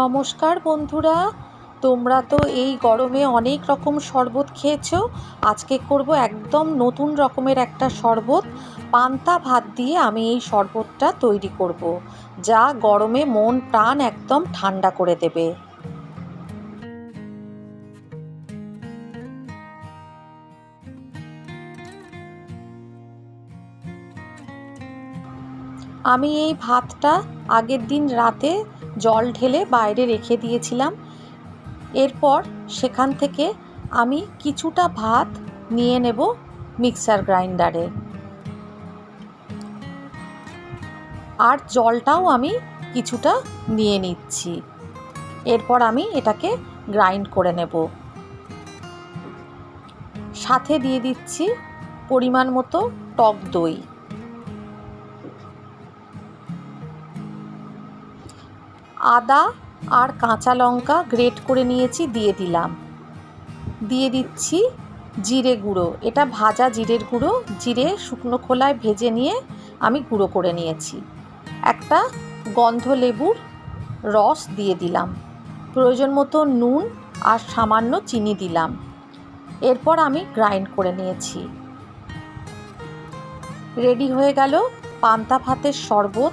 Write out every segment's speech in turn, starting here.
নমস্কার বন্ধুরা, তোমরা তো এই গরমে অনেক রকম শরবত খেয়েছো। আজকে করব একদম নতুন রকমের একটা শরবত। পান্তা ভাত দিয়ে আমি এই শরবতটা তৈরি করব, যা গরমে মন প্রাণ একদম ঠান্ডা করে দেবে। আমি এই ভাতটা আগের দিন রাতে জল ঢেলে বাইরে রেখে দিয়েছিলাম। এরপর সেখান থেকে আমি কিছুটা ভাত নিয়ে নেব মিক্সার গ্রাইন্ডারে। আর জলটাও আমি কিছুটা নিয়ে নিচ্ছি। এরপর আমি এটাকে গ্রাইন্ড করে নেব। সাথে দিয়ে দিচ্ছি পরিমাণ মতো টক দই। আদা আর কাঁচা লঙ্কা গ্রেট করে নিয়েছি, দিয়ে দিলাম। দিয়ে দিচ্ছি জিরে গুঁড়ো। এটা ভাজা জিরের গুঁড়ো। জিরে শুকনো খোলায় ভেজে নিয়ে আমি গুঁড়ো করে নিয়েছি। একটা গন্ধ লেবুর রস দিয়ে দিলাম। প্রয়োজন মতো নুন আর সামান্য চিনি দিলাম। এরপর আমি গ্রাইন্ড করে নিয়েছি। রেডি হয়ে গেল পান্তা ভাতের শরবত।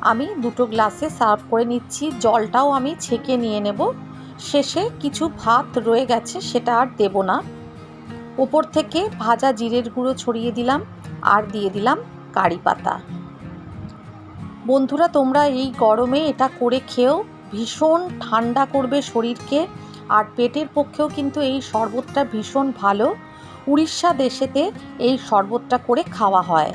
আমি দুটো গ্লাসে সার্ভ করে নিচ্ছি, জলটাও আমি ছেঁকে নিয়ে নেব। শেষে কিছু ভাত রয়ে গেছে, সেটা আর দেব না। ওপর থেকে ভাজা জিরের গুঁড়ো ছড়িয়ে দিলাম আর দিয়ে দিলাম কারি পাতা। বন্ধুরা, তোমরা এই গরমে এটা করে খেয়েও ভীষণ ঠান্ডা করবে শরীরকে। আর পেটের পক্ষেও কিন্তু এই শরবতটা ভীষণ ভালো। উড়িষ্যা দেশেতে এই শরবতটা করে খাওয়া হয়।